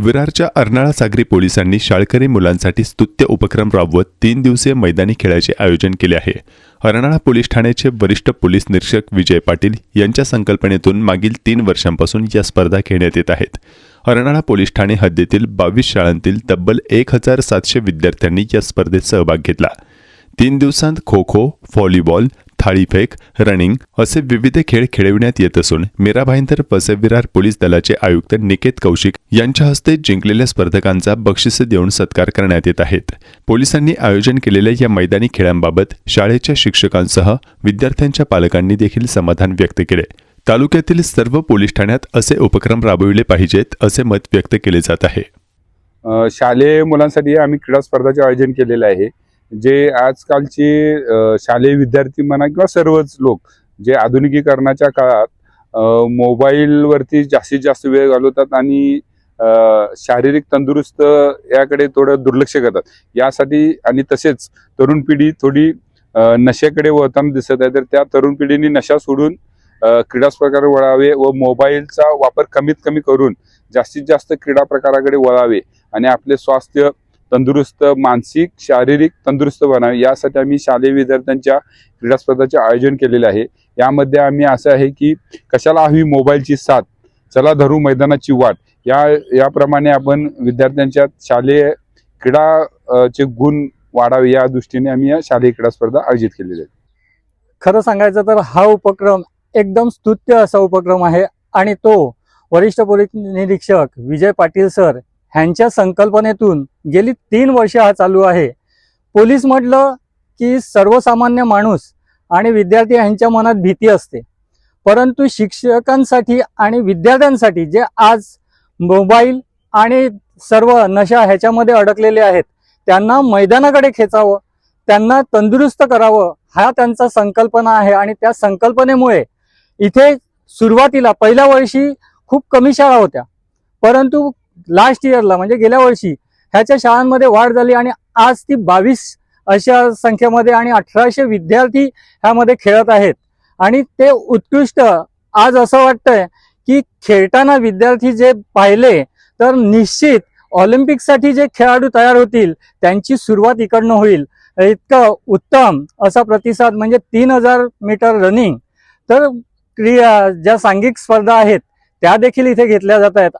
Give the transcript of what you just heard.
विरारच्या अर्नाळा सागरी पोलिसांनी शाळकरी मुलांसाठी स्तुत्य उपक्रम राबवत तीन दिवसीय मैदानी खेळाचे आयोजन केले आहे. अर्नाळा पोलीस ठाण्याचे वरिष्ठ पोलीस निरीक्षक विजय पाटील यांच्या संकल्पनेतून मागील तीन वर्षांपासून या स्पर्धा घेण्यात येत आहेत. अर्नाळा पोलीस ठाणे हद्दीतील बावीस शाळांतील तब्बल एक हजार सातशे विद्यार्थ्यांनी या स्पर्धेत सहभाग घेतला. तीन दिवसांत खो खो व्हॉलीबॉल थाळीफेक रनिंग असे विविध खेळ खेळविण्यात येत असून मीरा भाईंदर पसेविरार पोलीस दलाचे आयुक्त निकेत कौशिक यांच्या हस्ते जिंकलेल्या स्पर्धकांचा बक्षिसे देऊन सत्कार करण्यात येत आहेत. पोलिसांनी आयोजन केलेल्या या मैदानी खेळांबाबत शाळेच्या शिक्षकांसह विद्यार्थ्यांच्या पालकांनी देखील समाधान व्यक्त केले. तालुक्यातील सर्व पोलीस ठाण्यात असे उपक्रम राबविले पाहिजेत असे मत व्यक्त केले जात आहे. शालेय मुलांसाठी आम्ही क्रीडा स्पर्धाचे आयोजन केलेले आहे. जे आजकालचे शालेय विद्यार्थी म्हणा किंवा सर्वच लोक जे आधुनिकीकरणाच्या काळात मोबाईलवरती जास्तीत जास्त वेळ घालवतात आणि शारीरिक तंदुरुस्त याकडे थोडं दुर्लक्ष करतात. यासाठी आणि तसेच तरुण पिढी थोडी नशेकडे वळताना दिसत आहे. तर त्या तरुण पिढीने नशा सोडून क्रीडा प्रकार वळावे व मोबाईलचा वापर कमीत कमी करून जास्तीत जास्त क्रीडा प्रकाराकडे वळावे आणि आपले स्वास्थ्य तंदुरुस्त मानसिक शारीरिक तंदुरुस्त बनावे. यासाठी आम्ही शालेय विद्यार्थ्यांच्या क्रीडा स्पर्धाचे आयोजन केलेले आहे. यामध्ये आम्ही असं आहे की कशाला हवी मोबाईलची साथ? चला धरू मैदानाची वाट. या याप्रमाणे आपण विद्यार्थ्यांच्या शालेय क्रीडा चे गुण वाढावे या दृष्टीने आम्ही या शालेय क्रीडा स्पर्धा आयोजित केलेल्या आहेत. खरं सांगायचं तर हा उपक्रम एकदम स्तुत्य असा उपक्रम आहे आणि तो वरिष्ठ पोलीस निरीक्षक विजय पाटील सर ह्यांच्या संकल्पनेतून गेली तीन वर्ष हा चालू आहे. पोलीस म्हटलं की सर्वसामान्य माणूस आणि विद्यार्थी ह्यांच्या मनात भीती असते. परंतु शिक्षकांसाठी आणि विद्यार्थ्यांसाठी जे आज मोबाईल आणि सर्व नशा ह्याच्यामध्ये अडकलेले आहेत त्यांना मैदानाकडे खेचावं त्यांना तंदुरुस्त करावं हा त्यांचा संकल्पना आहे आणि त्या संकल्पनेमुळे इथे सुरुवातीला पहिल्या वर्षी खूप कमी शाळा होत्या. परंतु लास्ट इयरला म्हणजे गेल्या वर्षी ह्याच्या शाळांमध्ये वाढ झाली आणि आज ती बावीस अशा संख्येमध्ये आणि अठराशे विद्यार्थी ह्यामध्ये खेळत आहेत. आणि ते उत्कृष्ट आज असं वाटतंय की खेळताना विद्यार्थी जे पाहिले तर निश्चित ऑलिम्पिकसाठी जे खेळाडू तयार होतील त्यांची सुरुवात इकडनं होईल. इतकं उत्तम असा प्रतिसाद म्हणजे तीन हजार मीटर रनिंग तर क्रिया ज्या सांघिक स्पर्धा आहेत त्या देखील इथे घेतल्या जात आहेत.